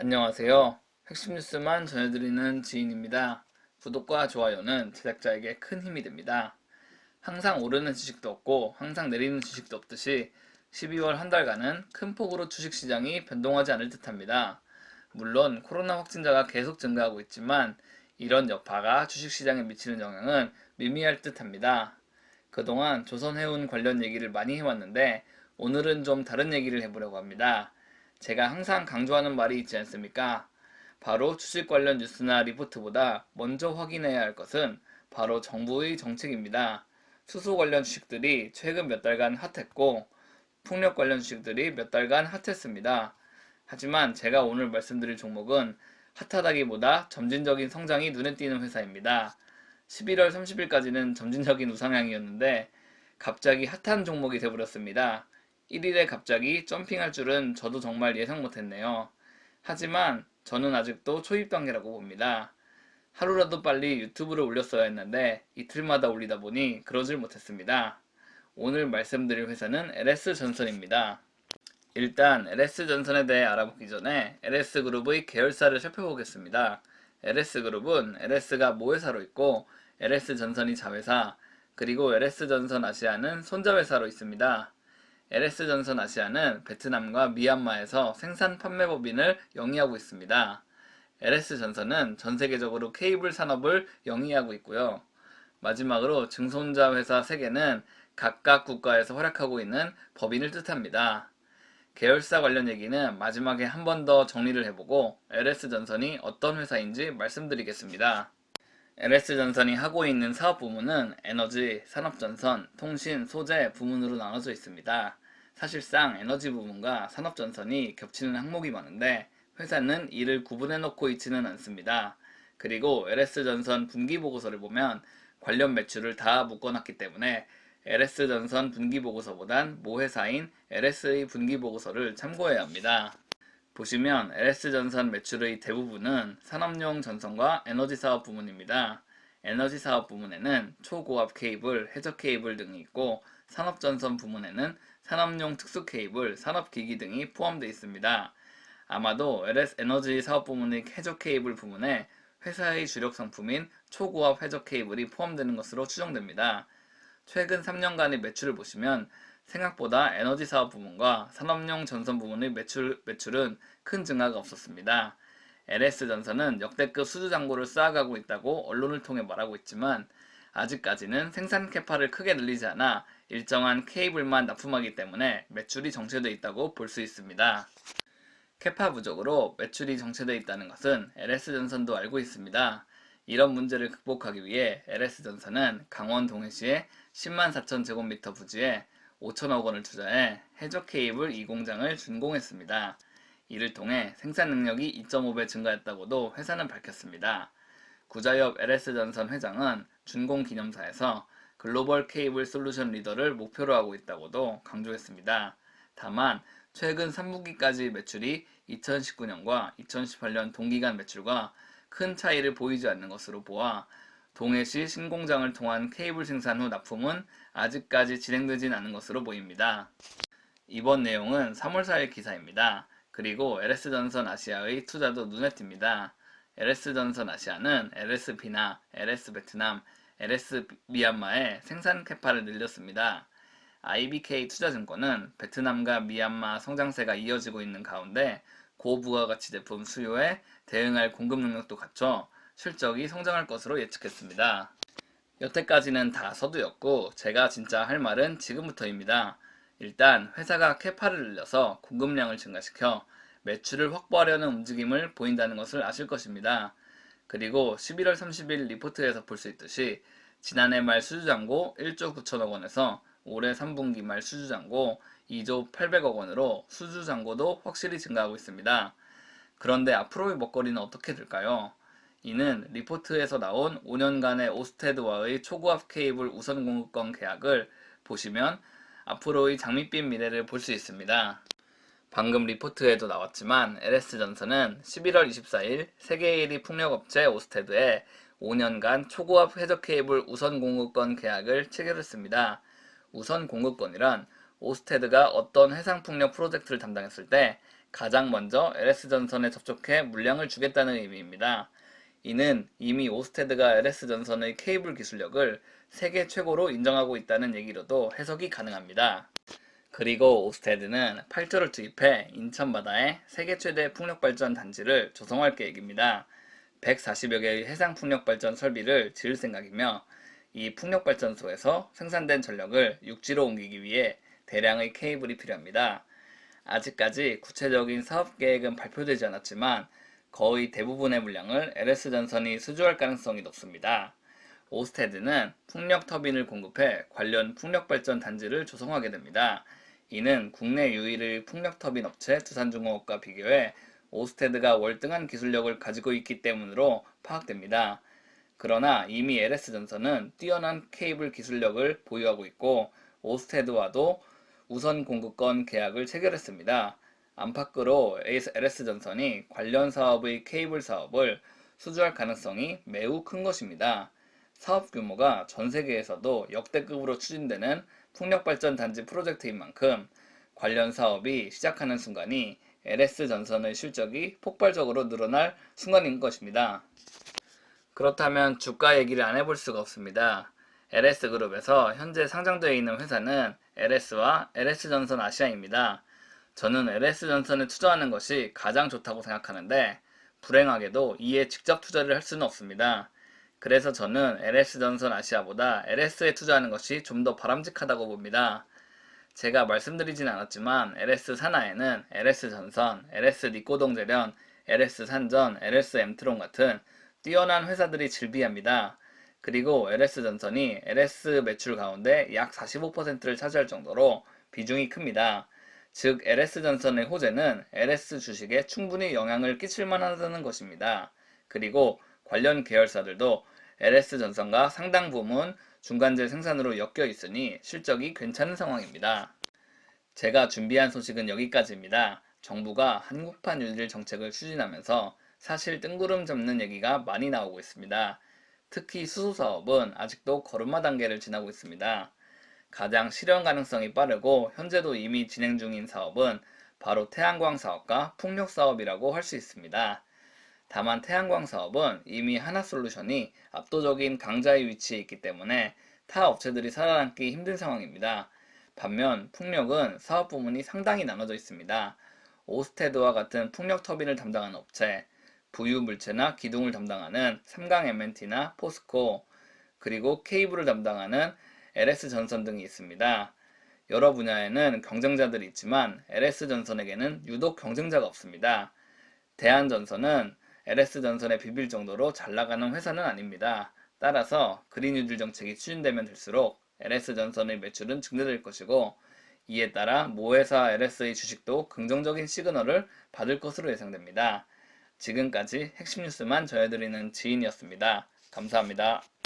안녕하세요. 핵심 뉴스만 전해드리는 지인입니다. 구독과 좋아요는 제작자에게 큰 힘이 됩니다. 항상 오르는 주식도 없고 항상 내리는 주식도 없듯이 12월 한 달간은 큰 폭으로 주식시장이 변동하지 않을 듯합니다. 물론 코로나 확진자가 계속 증가하고 있지만 이런 여파가 주식시장에 미치는 영향은 미미할 듯합니다. 그동안 조선해운 관련 얘기를 많이 해왔는데 오늘은 좀 다른 얘기를 해보려고 합니다. 제가 항상 강조하는 말이 있지 않습니까? 바로 주식 관련 뉴스나 리포트보다 먼저 확인해야 할 것은 바로 정부의 정책입니다. 수소 관련 주식들이 최근 몇 달간 핫했고 풍력 관련 주식들이 몇 달간 핫했습니다. 하지만 제가 오늘 말씀드릴 종목은 핫하다기보다 점진적인 성장이 눈에 띄는 회사입니다. 11월 30일까지는 점진적인 우상향이었는데 갑자기 핫한 종목이 되어버렸습니다. 1일에 갑자기 점핑할 줄은 저도 정말 예상 못했네요. 하지만 저는 아직도 초입 단계라고 봅니다. 하루라도 빨리 유튜브를 올렸어야 했는데 이틀마다 올리다 보니 그러질 못했습니다. 오늘 말씀드릴 회사는 LS전선입니다. 일단 LS전선에 대해 알아보기 전에 LS그룹의 계열사를 살펴보겠습니다. LS그룹은 LS가 모회사로 있고 LS전선이 자회사, 그리고 LS전선 아시아는 손자회사로 있습니다. LS전선 아시아는 베트남과 미얀마에서 생산 판매 법인을 영위하고 있습니다. LS전선은 전 세계적으로 케이블 산업을 영위하고 있고요. 마지막으로 증손자 회사 3개는 각각 국가에서 활약하고 있는 법인을 뜻합니다. 계열사 관련 얘기는 마지막에 한 번 더 정리를 해보고 LS전선이 어떤 회사인지 말씀드리겠습니다. LS전선이 하고 있는 사업 부문은 에너지, 산업전선, 통신, 소재 부문으로 나눠져 있습니다. 사실상 에너지 부문과 산업전선이 겹치는 항목이 많은데 회사는 이를 구분해 놓고 있지는 않습니다. 그리고 LS전선 분기보고서를 보면 관련 매출을 다 묶어놨기 때문에 LS전선 분기보고서보단 모회사인 LS의 분기보고서를 참고해야 합니다. 보시면 LS전선 매출의 대부분은 산업용 전선과 에너지 사업 부문입니다. 에너지 사업 부문에는 초고압 케이블, 해저 케이블 등이 있고 산업전선 부문에는 산업용 특수 케이블, 산업기기 등이 포함되어 있습니다. 아마도 LS 에너지 사업 부문의 해저 케이블 부문에 회사의 주력 상품인 초고압 해저 케이블이 포함되는 것으로 추정됩니다. 최근 3년간의 매출을 보시면 생각보다 에너지 사업 부문과 산업용 전선 부문의 매출, 매출은 큰 증가가 없었습니다. LS전선은 역대급 수주 잔고를 쌓아가고 있다고 언론을 통해 말하고 있지만 아직까지는 생산 캐파를 크게 늘리지 않아 일정한 케이블만 납품하기 때문에 매출이 정체되어 있다고 볼 수 있습니다. 캐파 부족으로 매출이 정체되어 있다는 것은 LS전선도 알고 있습니다. 이런 문제를 극복하기 위해 LS전선은 강원 동해시에 10만 4천 제곱미터 부지에 5천억 원을 투자해 해저 케이블 2공장을 준공했습니다. 이를 통해 생산 능력이 2.5배 증가했다고도 회사는 밝혔습니다. 구자엽 LS전선 회장은 준공 기념사에서 글로벌 케이블 솔루션 리더를 목표로 하고 있다고도 강조했습니다. 다만 최근 3분기까지 매출이 2019년과 2018년 동기간 매출과 큰 차이를 보이지 않는 것으로 보아 동해시 신공장을 통한 케이블 생산 후 납품은 아직까지 진행되진 않은 것으로 보입니다. 이번 내용은 3월 4일 기사입니다. 그리고 LS전선 아시아의 투자도 눈에 띕니다. LS전선 아시아는 LSP나 LS베트남, LS미얀마의 생산 캐파를 늘렸습니다. IBK 투자증권은 베트남과 미얀마 성장세가 이어지고 있는 가운데 고부가가치 제품 수요에 대응할 공급 능력도 갖춰 실적이 성장할 것으로 예측했습니다. 여태까지는 다 서두였고 제가 진짜 할 말은 지금부터입니다. 일단 회사가 캐파를 늘려서 공급량을 증가시켜 매출을 확보하려는 움직임을 보인다는 것을 아실 것입니다. 그리고 11월 30일 리포트에서 볼 수 있듯이 지난해 말 수주잔고 1조 9천억 원에서 올해 3분기 말 수주잔고 2조 800억 원으로 수주잔고도 확실히 증가하고 있습니다. 그런데 앞으로의 먹거리는 어떻게 될까요? 이는 리포트에서 나온 5년간의 오스테드와의 초고압 케이블 우선 공급권 계약을 보시면 앞으로의 장밋빛 미래를 볼 수 있습니다. 방금 리포트에도 나왔지만 LS전선은 11월 24일 세계 1위 풍력업체 오스테드에 5년간 초고압 해저 케이블 우선 공급권 계약을 체결했습니다. 우선 공급권이란 오스테드가 어떤 해상풍력 프로젝트를 담당했을 때 가장 먼저 LS전선에 접촉해 물량을 주겠다는 의미입니다. 이는 이미 오스테드가 LS전선의 케이블 기술력을 세계 최고로 인정하고 있다는 얘기로도 해석이 가능합니다. 그리고 오스테드는 8조를 투입해 인천 바다에 세계 최대 풍력발전 단지를 조성할 계획입니다. 140여 개의 해상 풍력발전 설비를 지을 생각이며 이 풍력발전소에서 생산된 전력을 육지로 옮기기 위해 대량의 케이블이 필요합니다. 아직까지 구체적인 사업 계획은 발표되지 않았지만 거의 대부분의 물량을 LS전선이 수주할 가능성이 높습니다. 오스테드는 풍력 터빈을 공급해 관련 풍력발전 단지를 조성하게 됩니다. 이는 국내 유일의 풍력 터빈 업체 두산중공업과 비교해 오스테드가 월등한 기술력을 가지고 있기 때문으로 파악됩니다. 그러나 이미 LS전선은 뛰어난 케이블 기술력을 보유하고 있고 오스테드와도 우선 공급권 계약을 체결했습니다. 안팎으로 LS전선이 관련 사업의 케이블 사업을 수주할 가능성이 매우 큰 것입니다. 사업 규모가 전 세계에서도 역대급으로 추진되는 풍력발전 단지 프로젝트인 만큼 관련 사업이 시작하는 순간이 LS전선의 실적이 폭발적으로 늘어날 순간인 것입니다. 그렇다면 주가 얘기를 안 해볼 수가 없습니다. LS그룹에서 현재 상장되어 있는 회사는 LS와 LS전선 아시아입니다. 저는 LS전선에 투자하는 것이 가장 좋다고 생각하는데 불행하게도 이에 직접 투자를 할 수는 없습니다. 그래서 저는 LS전선 아시아보다 LS에 투자하는 것이 좀 더 바람직하다고 봅니다. 제가 말씀드리진 않았지만 LS 산하에는 LS전선, LS 니코동재련, LS 산전, LS 엠트론 같은 뛰어난 회사들이 즐비합니다. 그리고 LS전선이 LS 매출 가운데 약 45%를 차지할 정도로 비중이 큽니다. 즉 LS전선의 호재는 LS 주식에 충분히 영향을 끼칠 만하다는 것입니다. 그리고 관련 계열사들도 LS전선과 상당 부분 중간재 생산으로 엮여 있으니 실적이 괜찮은 상황입니다. 제가 준비한 소식은 여기까지입니다. 정부가 한국판 유질 정책을 추진하면서 사실 뜬구름 잡는 얘기가 많이 나오고 있습니다. 특히 수소 사업은 아직도 걸음마 단계를 지나고 있습니다. 가장 실현 가능성이 빠르고 현재도 이미 진행 중인 사업은 바로 태양광 사업과 풍력 사업이라고 할 수 있습니다. 다만 태양광 사업은 이미 하나솔루션이 압도적인 강자의 위치에 있기 때문에 타 업체들이 살아남기 힘든 상황입니다. 반면 풍력은 사업 부문이 상당히 나눠져 있습니다. 오스테드와 같은 풍력 터빈을 담당하는 업체, 부유 물체나 기둥을 담당하는 삼강 MNT나 포스코, 그리고 케이블을 담당하는 LS 전선 등이 있습니다. 여러 분야에는 경쟁자들이 있지만 LS 전선에게는 유독 경쟁자가 없습니다. 대한전선은 LS 전선에 비빌 정도로 잘 나가는 회사는 아닙니다. 따라서 그린 뉴딜 정책이 추진되면 될수록 LS 전선의 매출은 증대될 것이고 이에 따라 모 회사 LS의 주식도 긍정적인 시그널을 받을 것으로 예상됩니다. 지금까지 핵심 뉴스만 전해드리는 지인이었습니다. 감사합니다.